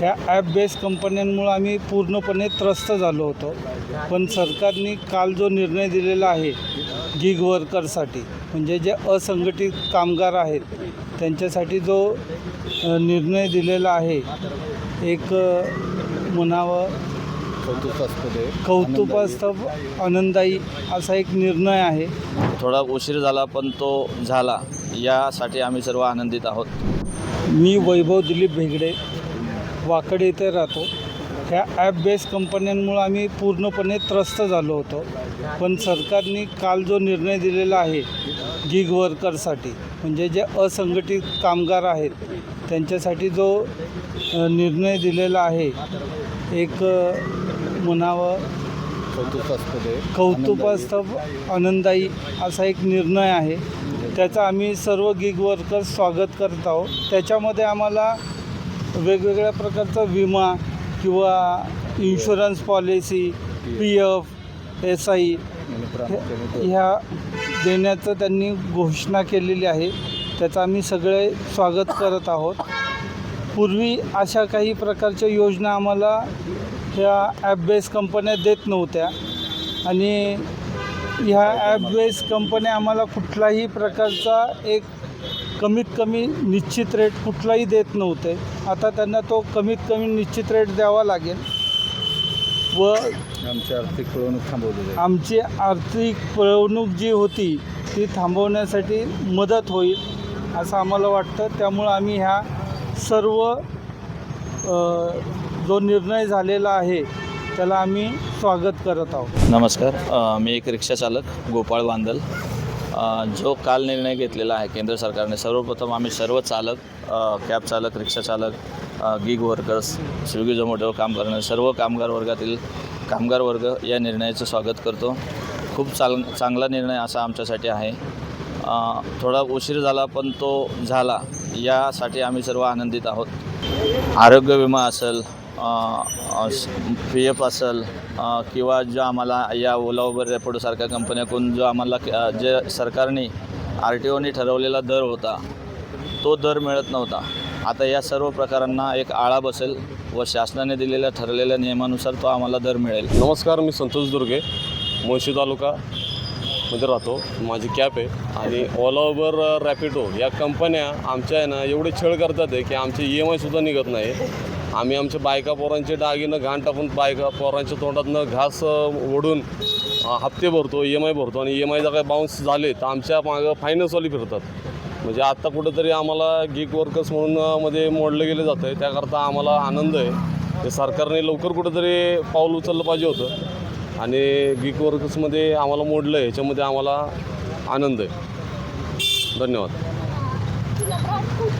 ह्या app base कंपन्यांमुळं आम्ही पूर्णपणे त्रस्त झालो होतो. पण सरकारने काल जो निर्णय दिलेला आहे गिग वर्करसाठी म्हणजे जे असंघटित कामगार आहेत त्यांच्यासाठी जो निर्णय दिलेला आहे एक म्हणावं कौतुकास्पद आनंदायी असा एक निर्णय आहे. थोडा उशीर झाला पण तो झाला. यासाठी आम्ही सर्व आनंदित आहोत. मी वैभव दिलीप भेगडे. वाकड येथे राहतो. ह्या ॲप बेस कंपन्यांमुळं आम्ही पूर्णपणे त्रस्त झालो होतो. पण सरकारने काल जो निर्णय दिलेला आहे गिग वर्करसाठी म्हणजे जे असंघटित कामगार आहेत त्यांच्यासाठी जो निर्णय दिलेला आहे एक म्हणावं कौतुकास्पद आनंदायी असा एक निर्णय आहे. त्याचा आम्ही सर्व गिग वर्कर स्वागत करत आहोत. त्याच्यामध्ये आम्हाला वेगवेगळ्या प्रकारचा विमा किंवा insurance policy P F S I ह्या देण्याचं त्यांनी घोषणा केलेली आहे. त्याचं आम्ही सगळे स्वागत करत आहोत. पूर्वी अशा काही प्रकारच्या योजना आम्हाला ह्या ॲप बेस कंपन्या देत नव्हत्या. आणि ह्या ॲप बेस कंपन्या आम्हाला कुठलाही प्रकारचा एक कमीत कमी निश्चित रेट कुठलाही देत नव्हते. आता त्यांना तो कमीत कमी निश्चित रेट द्यावा लागेल. व आमची आर्थिक पिळवणूक थांबवली आमची आर्थिक पिळवणूक जी होती ती थांबवण्यासाठी मदत होईल असं आम्हाला वाटतं. त्यामुळं आम्ही ह्या सर्व जो निर्णय झालेला आहे त्याला आम्ही स्वागत करत आहोत. नमस्कार. मी एक रिक्षा चालक गोपाळ बांदल जो काल निर्णय घेतलेला आहे केंद्र सरकारने सर्वप्रथम आम्ही सर्व चालक कॅब चालक रिक्षा चालक गिग वर्कर्स स्विगी झोमॅटोवर काम करणारे सर्व कामगार वर्गातील कामगार वर्ग या निर्णयाचं स्वागत करतो. खूप चांग चांगला निर्णय असा आमच्यासाठी आहे. थोडा उशीर झाला पण तो झाला. यासाठी आम्ही सर्व आनंदित आहोत. आरोग्य विमा असेल पी एफ असेल किंवा जो आम्हाला या ओला उबर रॅपिडोसारख्या कंपन्याकडून जो आम्हाला जे सरकारने आर टी ओने ठरवलेला दर होता तो दर मिळत नव्हता. आता या सर्व प्रकारांना एक आळा बसेल व शासनाने दिलेल्या ठरलेल्या नियमानुसार तो आम्हाला दर मिळेल. नमस्कार मी संतोष दुर्गे मुळशी तालुका मध्ये राहतो. माझी कॅब आहे आणि ओला उबर रॅपिडो या कंपन्या आमच्या आहे ना एवढे छळ करतात आहे की आमचे ई एम आयसुद्धा निघत नाही. आम्ही आमच्या बायका पोरांचे डागीनं घाण टाकून बायका पोरांच्या तोंडातनं घास ओढून हप्ते भरतो ई एम आय भरतो आणि ई एम आय जर काही बाउन्स झाले तर आमच्या मागं फायनान्सवाली फिरतात. म्हणजे आत्ता कुठंतरी आम्हाला गिग वर्कर्स म्हणून मध्ये मोडलं गेलं जातं आहे त्याकरता आम्हाला आनंद आहे. ते सरकारने लवकर कुठंतरी पाऊल उचललं पाहिजे होतं. आणि गिग वर्कर्समध्ये आम्हाला मोडलं आहे ह्याच्यामध्ये आम्हाला आनंद आहे. धन्यवाद.